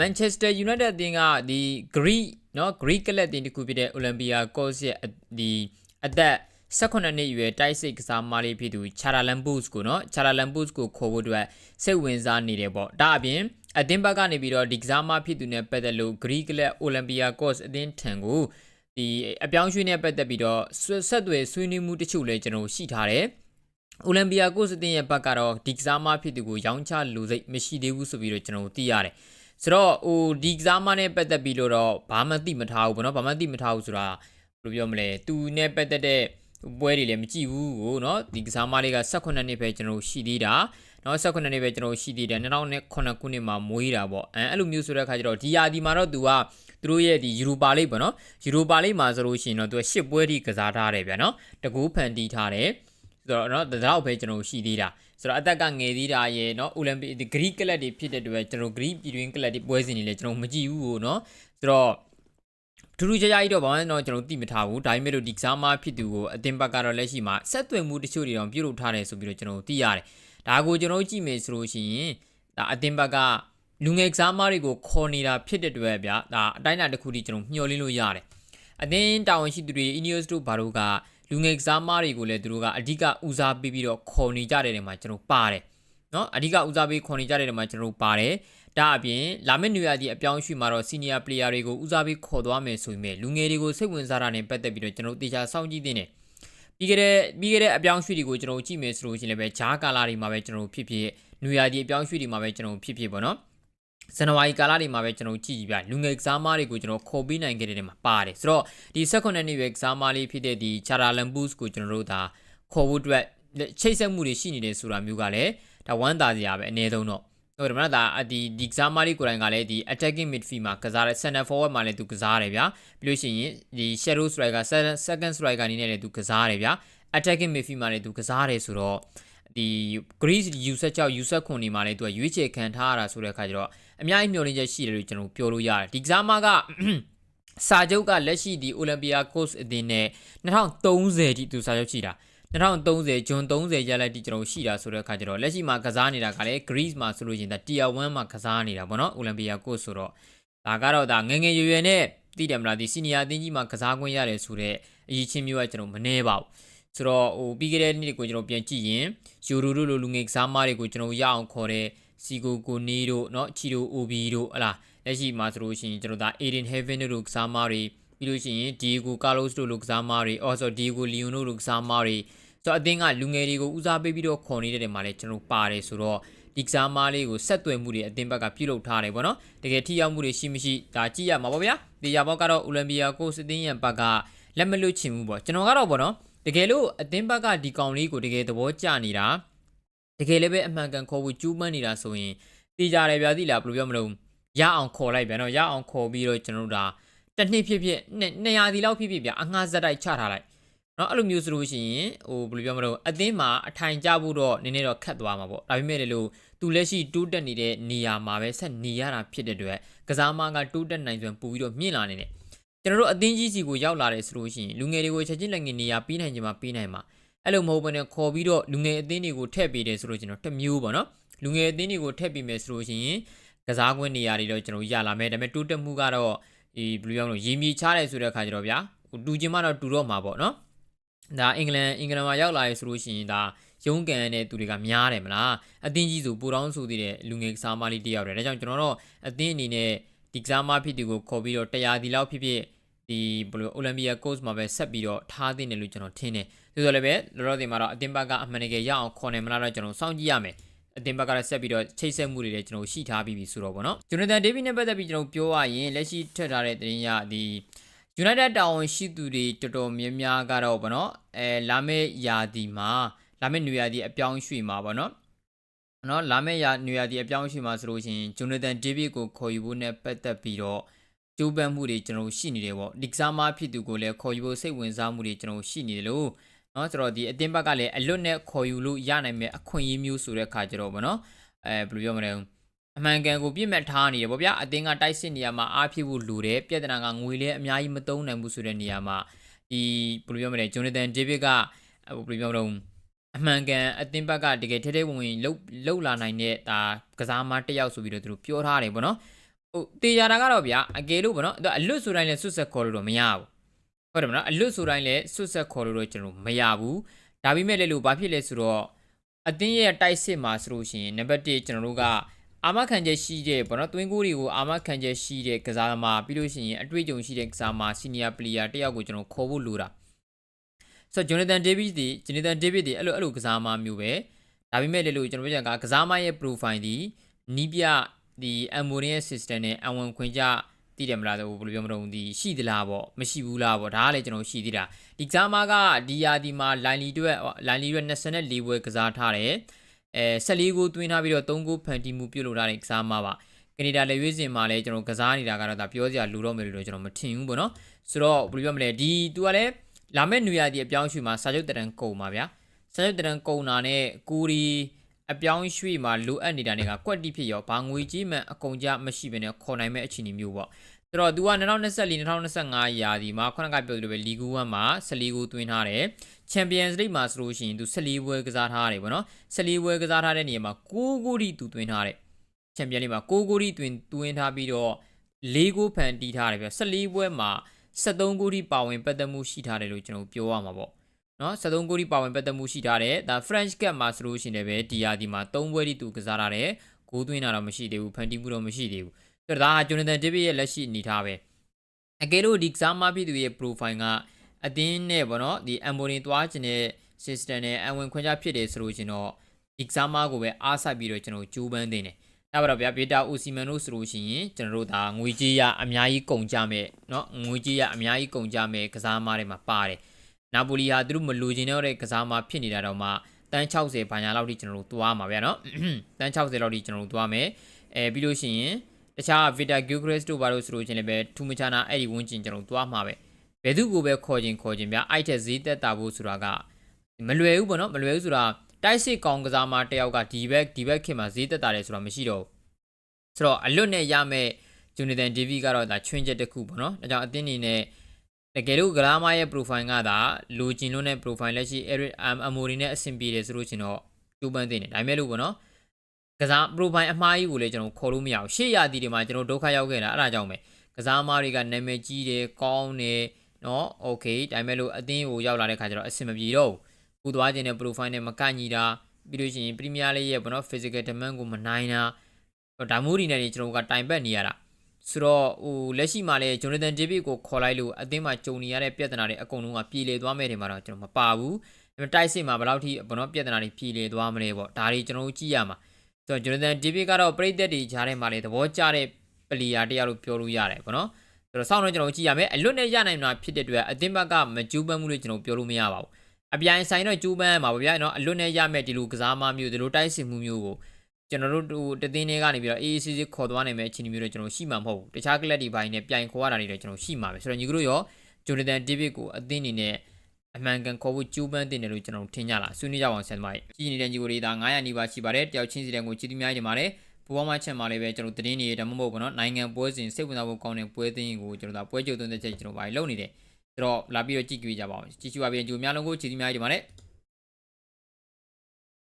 Manchester United အသင်းကဒီ Greek เนาะ Greek ကလပ်အသင်းတစ်ခုဖြစ်တဲ့ Olympiacos ရဲ့အဒီအသက်18နှစ်အရွယ်တိုက်စစ်ကစားမလေးဖြစ်သူ Charalambous ကိုเนาะ Charalambous ကိုခေါ်ဖို့အတွက်စိတ်ဝင်စားနေတယ်ပေါ့ဒါအပြင်အသင်းဘက်ကနေပြီးတော့ဒီကစားမဖြစ်သူနဲ့ပတ်သက်လို့ Greek ကလပ် Olympiacos အသင်းထံကိုဒီအပြောင်းရွှေ့နဲ့ပတ်သက်ပြီးတော့ဆက်သွယ်ဆွေးနွေးမှုတချို့လည်းကျွန်တော်ရှိထားတယ်အိုလံပီယာကိုစ်အသင်းရဲ့ဘက်ကတော့ဒီကစားမဖြစ်သူကိုရောင်းချလူစိတ်မရှိသေးဘူးဆိုပြီးတော့ကျွန်တော်သိရတယ်။ ဆိုတော့ဟိုဒီကစားမနဲ့ပတ်သက်ပြီးလို့တော့ဘာမှသိမထားဘူးဗောနော်ဘာမှသိမထားဘူးဆိုတာဘယ်လိုပြောမလဲသူနဲ့ပတ်သက်တဲ့ပွဲတွေလည်းမကြည့်ဘူးကိုနော်ဒီကစားမလေးက18နှစ်ပဲကျွန်တော်ရှိသေးတာနော်18နှစ်ပဲကျွန်တော်ရှိသေးတယ်2009ခုနှစ်မှာမွေးတာပေါ့အဲအဲ့လိုမျိုးဆိုတဲ့အခါကျတော့ဒီယာဒီမှာတော့သူကသူတို့ရဲ့ဒီယူရိုပါလိပ်ပေါ့နော်ယူရိုပါလိပ်မှာဆိုလို့ရှိရင်တော့သူက10ပွဲထိကစားထားတယ်ဗျာနော်တကူဖန်တီးထားတယ်ဆိုတော့เนาะဒါတော့ပဲကျွန်တော်ရှိသေးတာ ဆိုတော့အသက်ကငယ်သေးတာရေเนาะအိုလံပစ်ဂရိကလပ်တွေဖြစ်တဲ့အတွက်ကျွန်တော်ဂရိပြည်တွင်းကလပ်တွေပွဲစဉ်တွေလည်းကျွန်တော်မကြည့်ဘူးကိုเนาะဆိုတော့ထူးထူးခြားခြားကြီးတော့ဘာမှတော့ကျွန်တော်သိမထားဘူးဒါပေမဲ့လို့ဒီကစားမဖြစ်သူကိုအတင်ဘက်ကတော့လက်ရှိမှာဆက်သွယ်မှုတချို့တွေတော့ပြုလုပ်ထားတယ်ဆိုပြီးတော့ကျွန်တော်သိရတယ်ဒါကိုကျွန်တော်ကြည့်မယ်ဆိုလို့ရှိရင်ဒါအတင်ဘက်ကလူငယ်ကစားမတွေကိုခေါ်နေတာဖြစ်တဲ့အတွက်ဗျာဒါအတိုင်းအတာတစ်ခုထိကျွန်တော်မျှော်လင့်လို့ရတယ်အတင်းတာဝန်ရှိသူတွေ Ineos တို့ဘာလို့က လူငယ်ကစားမားတွေကိုလည်းသူတို့ကအဓိကဦးစားပေးပြီးတော့ခေါ်နေကြတဲ့နေရာမှာကျွန်တော်ပါတယ်နော်အဓိကဦးစားပေးခေါ်နေကြတဲ့နေရာမှာကျွန်တော်ပါတယ်ဒါအပြင်လာမယ့်နေရာဒီအပြောင်းအရွှေ့မှာတော့ senior player တွေကိုဦးစားပေးခေါ်သွားမယ်ဆိုပေမဲ့လူငယ်တွေကိုစိတ်ဝင်စားတာနဲ့ပတ်သက်ပြီးတော့ကျွန်တော်တေချာစောင့်ကြည့်သင့်တယ်ပြီးခဲ့တဲ့ပြီးခဲ့တဲ့အပြောင်းအရွှေ့တွေကိုကျွန်တော်ကြည့်မယ်ဆိုလို့ရှိရင်လည်းပဲဂျားကာလာတွေမှာပဲကျွန်တော်ဖြစ်ဖြစ်နွေရာဒီအပြောင်းအရွှေ့တွေမှာပဲကျွန်တော်ဖြစ်ဖြစ်ပေါ့နော် ဇန်နဝါရီကာလတွေမှာပဲကျွန်တော်ကြည့်ကြည့်ပြလူငယ်ကစားမတွေကိုကျွန်တော်ခေါ်ပေးနိုင်ခဲ့တဲ့နေရာမှာပါတယ်ဆိုတော့ဒီ16နှစ်ရွယ်ကစားမလေးဖြစ်တဲ့ဒီ Chara Lambus ကိုကျွန်တော်တို့ဒါခေါ်ဖို့အတွက်ချိတ်ဆက်မှုတွေရှိနေတယ်ဆိုတာမျိုးကလည်းဒါဝမ်းသာစရာပဲအနည်းဆုံးတော့ဟုတ်တယ်မလားဒါဒီဒီကစားမလေးကိုယ်တိုင်ကလည်းဒီ attacking midfield မှာကစားတဲ့ center forward မှာလည်းသူကစားတယ်ဗျာပြီးလို့ရှိရင်ဒီ shadow striker second striker အနေနဲ့လည်းသူကစားတယ်ဗျာ attacking midfield မှာလည်းသူကစားတယ်ဆိုတော့ ဒီ Greece U16 U19 နေမှာလည်းသူကရွေးချယ်ခံထားရတာဆိုတဲ့အခါကျတော့အများကြီးမျှော်လင့်ချက်ရှိတယ်လို့ကျွန်တော်ပြောလို့ရတယ်ဒီကစားမကစာချုပ်ကလက်ရှိဒီ Olympia Coast အသင်းနဲ့2030ထိသူစာချုပ်ရှိတာ2030ဂျွန်30ရက်လက်တိကျွန်တော်ရှိတာဆိုတဲ့အခါကျတော့လက်ရှိမှာကစားနေတာကလည်း Greece မှာဆိုလို့ရှိရင်ဒါ Tier 1မှာကစားနေတာပေါ့နော် Olympia Coast ဆိုတော့ဒါကတော့ဒါငငယ်ရွယ်ရွယ်နဲ့သိတယ်မလားဒီ senior အသင်းကြီးမှာကစားခွင့်ရတယ်ဆိုတော့အရေးချင်းမျိုးကကျွန်တော်မနှဲပါဘူး ဆိုတော့ဟိုပြီးခဲ့တဲ့နေ့ကိုကျွန်တော်ပြန်ကြည့်ရင်ယူရိုတို့လိုလူငယ်ကစားမတွေကိုကျွန်တော်ရအောင်ခေါ်တဲ့စီကိုကိုနီတို့เนาะချီတိုအိုဘီတို့ဟလာလက်ရှိမှာဆိုလို့ရှိရင်ကျွန်တော်ဒါ Aiden Heaven တို့ကစားမတွေပြီးလို့ရှိရင် Diego Carlos တို့လိုကစားမတွေအော်ဆို Diego Leon တို့လိုကစားမတွေဆိုတော့အသင်းကလူငယ်တွေကိုဦးစားပေးပြီးတော့ခေါ်နေတဲ့နေရာမှာလည်းကျွန်တော်ပါတယ်ဆိုတော့ဒီကစားမလေးကိုဆက်သွယ်မှုတွေအသင်းဘက်ကပြုလုပ်ထားတယ်ပေါ့နော်တကယ်ထိရောက်မှုတွေရှိမရှိဒါကြည့်ရမှာပေါ့ဗျာဒီရဘောက်ကတော့ Olympia ကိုစတင်းရန်ဘက်ကလက်မလွတ်ချင်ဘူးပေါ့ကျွန်တော်ကတော့ပေါ့နော် တကယ်လို့အသင်းဘက်ကဒီကောင်လေးကိုတကယ်သဘောကျနေတာတကယ်လည်းပဲအမှန်ကန်ခေါ်ဖို့ကြိုးပမ်းနေတာဆိုရင်တေးကြတယ်ဗျာသိလားဘယ်လိုပြောမလို့ရအောင်ခေါ်လိုက်ဗျာနော်ရအောင်ခေါ်ပြီးတော့ကျွန်တော်တို့ဒါတစ်နှစ်ဖြစ်ဖြစ်200ဒီလောက်ဖြစ်ဖြစ်ဗျာအငှားဇက်တိုက်ချထားလိုက်နော်အဲ့လိုမျိုးဆိုလို့ရှိရင်ဟိုဘယ်လိုပြောမလို့အသင်းမှာအထိုင်ကျဖို့တော့နည်းနည်းတော့ခက်သွားမှာပေါ့ဒါပေမဲ့လည်းလို့သူလက်ရှိတိုးတက်နေတဲ့နေရာမှာပဲဆက်နေရတာဖြစ်တဲ့အတွက်ကစားမကတိုးတက်နိုင်စွမ်းပူပြီးတော့မြင့်လာနေတယ် ကျွန်တော်တို့အသင်းကြီးစီကိုရောက်လာတယ်ဆိုလို့ရှိရင်လူငယ်တွေကိုချက်ချင်းလက်ငယ်နေရာပြီးနိုင်ချင်မှပြီးနိုင်မှာအဲ့လိုမဟုတ်ဘဲနဲ့ခေါ်ပြီးတော့လူငယ်အသင်းတွေကိုထည့်ပေးတယ်ဆိုလို့ကျွန်တော်တစ်မျိုးပေါ့နော်လူငယ်အသင်းတွေကိုထည့်ပေးမယ်ဆိုလို့ရှိရင်ကစားကွင်းနေရာတွေတော့ကျွန်တော်ရလာမယ်ဒါပေမဲ့တိုးတက်မှုကတော့ဒီဘယ်လိုပြောမလို့ရေမြေချတယ်ဆိုတဲ့အခါကျတော့ဗျာဟိုတူချင်းမှတော့တူတော့မှာပေါ့နော်ဒါအင်္ဂလန်အင်္ဂလန်မှာရောက်လာရဆိုလို့ရှိရင်ဒါရုံးကန်တဲ့သူတွေကများတယ်မလားအသင်းကြီးဆိုပူတောင်းဆိုသေးတဲ့လူငယ်ကစားမလေးတယောက်တယ်ဒါကြောင့်ကျွန်တော်တို့အသင်းအနေနဲ့ဒီကစားမဖြစ်သူကိုခေါ်ပြီးတော့တရားဒီလောက်ဖြစ်ဖြစ် ဒီဘယ်လိုအိုလံပီယာကို့စ်မှာပဲဆက်ပြီးတော့ထားသင့်တယ်လို့ကျွန်တော်ထင်တယ်ဆိုတော့လည်းပဲလောလောဆယ်မှာတော့အသင်းဘက်ကအမှန်တကယ်ရအောင်ခေါ်နေမလားတော့ကျွန်တော်စောင့်ကြည့်ရမယ်အတင်ဘက်ကလည်းဆက်ပြီးတော့ချိတ်ဆက်မှုတွေလည်းကျွန်တော်ရှိထားပြီးပြီဆိုတော့ဗောနော်ဂျိုနသန်ဒေးဗစ်နဲ့ပတ်သက်ပြီးကျွန်တော်ပြောရရင်လက်ရှိထက်ထားတဲ့သတင်းရဒီ United တာဝန်ရှိသူတွေတော်တော်များများကတော့ဗောနော်အဲလာမယ့်ယာဒီမှာလာမယ့်နွေရာသီအပြောင်းရွှေ့မှာဗောနော်နော်လာမယ့်ရာနွေရာသီအပြောင်းရွှေ့မှာဆိုလို့ရှိရင်ဂျိုနသန်ဒေးဗစ်ကိုခေါ်ယူဖို့နဲ့ပတ်သက်ပြီးတော့ ကျိုးပန်းမှုတွေကျွန်တော်ရှိနေတယ်ပေါ့ဒီကစားမဖြစ်သူကိုလည်းခေါ်ယူဖို့စိတ်ဝင်စားမှုတွေကျွန်တော်ရှိနေတယ်လို့နော်ဆိုတော့ဒီအတင်းဘက်ကလည်းအလွတ်နဲ့ခေါ်ယူလို့ရနိုင်မဲ့အခွင့်အရေးမျိုးဆိုတဲ့ခါကျတော့ဗောနော်အဲဘယ်လိုပြောမလဲအမှန်ကန်ကိုပြစ်မှတ်ထားနေတယ်ဗောဗျာအတင်းကတိုက်စစ်နေရမှာအားဖြစ်ဖို့လိုတယ်ပြဿနာကငွေလဲအများကြီးမသုံးနိုင်ဘူးဆိုတဲ့နေရာမှာဒီဘယ်လိုပြောမလဲဂျိုနသန်ဒေးဗစ်ကဘယ်လိုပြောမလဲအမှန်ကန်အတင်းဘက်ကတကယ်ထဲထဲဝင်ဝင်လှုပ်လှုပ်လာနိုင်တဲ့ဒါကစားမတစ်ယောက်ဆိုပြီးတော့သူတို့ပြောထားတယ်ဗောနော် ဟုတ်တေးရတာကတော့ဗျာအကယ်လို့ဗောနော်သူအလွတ်ဆိုတိုင်းလဲဆွတ်ဆက်ခေါ်လို့တော့မရဘူးဟုတ်တယ်မနော်အလွတ်ဆိုတိုင်းလဲဆွတ်ဆက်ခေါ်လို့တော့ကျွန်တော်မရဘူးဒါပေမဲ့လည်းလို့ဘာဖြစ်လဲဆိုတော့အသင်းရဲ့တိုက်စစ်မှာဆိုလို့ရှိရင်နံပါတ်1ကျွန်တော်တို့ကအာမခံချက်ရှိတဲ့ဗောနော်တွင်းကိုတွေကိုအာမခံချက်ရှိတဲ့ကစားသမားပြီးလို့ရှိရင်အတွေ့အကြုံရှိတဲ့ကစားသမားစီနီယာပလီယာတယောက်ကိုကျွန်တော်ခေါ်ဖို့လိုတာဆိုတော့ဂျွန်နီသန်ဒေးဗစ်ဒီဂျွန်နီသန်ဒေးဗစ်ဒီအဲ့လိုအဲ့လိုကစားသမားမျိုးပဲဒါပေမဲ့လည်းလို့ကျွန်တော်ပြောချင်တာကကစားသမားရဲ့ profile ဒီနီးပြ ဒီအမ်မိုရီရဲ့ system နဲ့အဝန်ခွင့်ကြတည်တယ်မလားဆိုဘယ်လိုပြောမလို့ဒီရှိသလားပေါ့မရှိဘူးလားပေါ့ဒါကလည်းကျွန်တော်ရှိသေးတာဒီကစားသမားကဒီယာဒီမှာလိုင်လီအတွက်လိုင်လီအတွက်24ပွဲကစားထားတယ်အဲ14ဂိုးသွင်းထားပြီးတော့3ဂိုးဖန်တီမှုပြုတ်လို့ထားတဲ့ကစားသမားပါကနေဒါလက်ရွေးစင်မှာလည်းကျွန်တော်ကစားနေတာကတော့ဒါပြောစရာလူတော့မယ်လို့ကျွန်တော်မထင်ဘူးပေါ့နော်ဆိုတော့ဘယ်လိုပြောမလဲဒီသူကလည်းလာမယ့်နွေရာသီအပြောင်းအရွှေ့မှာစာချုပ်တရန်ကုန်ပါဗျာစာချုပ်တရန်ကုန်တာနဲ့ကိုရီ အပြောင်းရွှေ့မှာလိုအပ်နေတာတွေကကွက်တိဖြစ်ရောဘာငွေကြီးမှန်အကုန်ကြမရှိဘဲနဲ့ခေါ်နိုင်မဲ့အခြေအနေမျိုးပေါ့ဆိုတော့ तू က2024 2025ရာသီမှာခုနကပြောသလိုပဲလီဂူ1မှာ14ဂိုးသွင်းထားတယ်ချန်ပီယံစ်လိမှာဆိုလို့ရှိရင် तू 14ပွဲကစားထားတယ်ပေါ့နော်14ပွဲကစားထားတဲ့နေရာမှာ9ဂိုးထိ तू သွင်းထားတယ်ချန်ပီယံလိမှာ9ဂိုးထိသွင်းသွင်းထားပြီးတော့၄ဂိုးဖန်တီးထားတယ်ပြ14ပွဲမှာ73ဂိုးထိပါဝင်ပတ်သက်မှုရှိထားတယ်လို့ကျွန်တော်ပြောရမှာပေါ့ နော်73ကိုဒီပါဝင်ပတ်သက်မှုရှိထားတယ်ဒါ French Cup မှာဆိုလို့ရှိရင်လည်းဒီယာဒီမှာ3ပွဲထိသူကစားထားတယ်ဂိုးသွင်းတာတော့မရှိသေးဘူးဖန်တီးမှုတော့မရှိသေးဘူးဆိုတော့ဒါက Jonathan David ရဲ့လက်ရှိအနေထားပဲအကယ်လို့ဒီကစားမဖြစ်သူရဲ့ profile ကအတင်းနဲ့ဗောနော်ဒီ Amboni သွားခြင်းတဲ့ system နဲ့အဝင်ခွင့်ချဖြစ်တယ်ဆိုလို့ရှင်တော့ဒီကစားမကိုပဲအားစိုက်ပြီးတော့ကျွန်တော်ကြိုးပမ်းနေတယ်ဒါပါတော့ဗျာဗီတာအိုစီမန်တို့ဆိုလို့ရှိရင်ကျွန်တော်တို့ဒါငွေကြေးရအများကြီးကုန်ကြမဲ့เนาะငွေကြေးရအများကြီးကုန်ကြမဲ့ကစားမတွေမှာပါတယ် နာပိုလီဟာသူတို့မလိုချင်တော့တဲ့ကစားမှာဖြစ်နေတာတော့မှတန်း60ဘာညာလောက်ထိကျွန်တော်တို့သွားမှာဗျာနော်တန်း60လောက်ထိကျွန်တော်တို့သွားမယ်အဲပြီးလို့ရှိရင်တခြား Vita Gugres တို့ဘာလို့ဆိုလို့ချင်းလည်းပဲထူးမခြားနာအဲ့ဒီဝန်းကျင်ကျွန်တော်တို့သွားမှာပဲဘယ်သူကိုပဲခေါ်ခြင်းခေါ်ခြင်းဗျာအဲ့ထက်ဈေးသက်တာဖို့ဆိုတာကမလွယ်ဘူးပေါ့နော်မလွယ်ဘူးဆိုတာတိုက်စစ်ကောင်ကစားမတယောက်ကဒီဘက်ဒီဘက်ခင်မှာဈေးသက်တာတယ်ဆိုတာမရှိတော့ဘူးဆိုတော့အလွတ်နဲ့ရမယ် Jonathan David ကတော့ဒါချွင်းချက်တစ်ခုပေါ့နော်ဒါကြောင့်အသင်းအနေနဲ့ တကယ်လို့ Grama ရဲ့ profile ကသာလိုချင်လို့နဲ့ profile လက်ရှိ Eric Amory နဲ့အဆင်ပြေတယ်ဆိုလို့ချင်တော့ကျိုးပန်းသိနေဒါပေမဲ့လို့ပေါ့နော်ကစား profile အမှားကြီးကိုလည်းကျွန်တော်ခေါ်လို့မရအောင်ရှေ့ရာသီတွေမှာကျွန်တော်ဒုက္ခရောက်ခဲ့တာအဲ့ဒါကြောင့်ပဲကစားမားတွေကနာမည်ကြီးတယ်ကောင်းတယ်နော် okay ဒါပေမဲ့လို့အသင်းကိုရောက်လာတဲ့ခါကျတော့အဆင်မပြေတော့ဘူးကိုသွားခြင်းတဲ့ profile နဲ့မကညီတာပြီးလို့ရှိရင် Premier League ရဲ့ပေါ့နော် physical demand ကိုမနိုင်တာဒါမျိုးတွေနဲ့ကျွန်တော်ကတိုင်ပတ်နေရတာ ဆိုတော့ဟိုလက်ရှိမှာလည်းဂျွန်နီသန်ဒေးဗစ်ကိုခေါ်လိုက်လို့အသင်းမှာကြုံနေရတဲ့ပြဿနာတွေအကုန်လုံးကပြည်လေသွားမဲ့တယ်မှာတော့ကျွန်တော်မပါဘူးတိုက်စစ်မှာဘယ်လောက်ထိဘောနော်ပြဿနာတွေပြည်လေသွားမလဲပေါ့ဒါတွေကျွန်တော်တို့ကြည့်ရမှာဆိုတော့ဂျွန်နီသန်ဒေးဗစ်ကတော့ပရိသတ်တွေကြားထဲမှာလည်းသဘောကျတဲ့ပလီယာတရားလို့ပြောလို့ရတယ်ပေါ့နော်ဆိုတော့စောင့်တော့ကျွန်တော်ကြည့်ရမယ်အလွတ်နဲ့ရနိုင်မှာဖြစ်တဲ့အတွက်အသင်းဘက်ကမကျူးပန်းမှုလို့ကျွန်တော်ပြောလို့မရပါဘူးအပြိုင်ဆိုင်တော့ကျူးပန်းမှာပါဗျာနော်အလွတ်နဲ့ရမယ်ဒီလိုကစားမမျိုးဒီလိုတိုက်စစ်မှုမျိုးကို ကျွန်တော်တို့တသင်းတွေကနေပြီးတော့ AACC ခေါ်သွားနိုင်မယ့်အခြေအနေမျိုးတွေကျွန်တော်ရှိမှာမဟုတ်ဘူးတခြားကလပ်တွေပိုင်းနဲ့ပြိုင်ခေါ်ရတာတွေလည်းကျွန်တော်ရှိမှာပဲဆိုတော့ညီကတို့ရောဂျိုနသန်ဒေးဗစ်ကိုအသင်းအနေနဲ့အမှန်ကန်ခေါ်ဖို့ကြိုးပမ်းတင်တယ်လို့ကျွန်တော်ထင်ကြလားဆွေးနွေးကြအောင်ဆန်သမားကြီးနေတဲ့ညီကိုတွေဒါ900နီးပါးရှိပါတယ်တယောက်ချင်းစီတဲ့ကိုချီးတီးများနေပါတယ်ပူပေါင်းမချက်မှာလည်းပဲကျွန်တော်သတင်းတွေဒါမှမဟုတ်ဘောနော်နိုင်ငံပွဲစဉ်စိတ်ဝင်စားဖို့ကောင်းတဲ့ပွဲသင်းကိုကျွန်တော်ဒါပွဲကြိုသွင်းတဲ့ချက်ကျွန်တော်ဘာလုပ်နေတယ်ဆိုတော့လာပြီးတော့ကြည့်ကြည့်ကြပါအောင်ကြည့်ရှုပါပြန်ကြိုများလုံးကိုချီးတီးများနေပါတယ်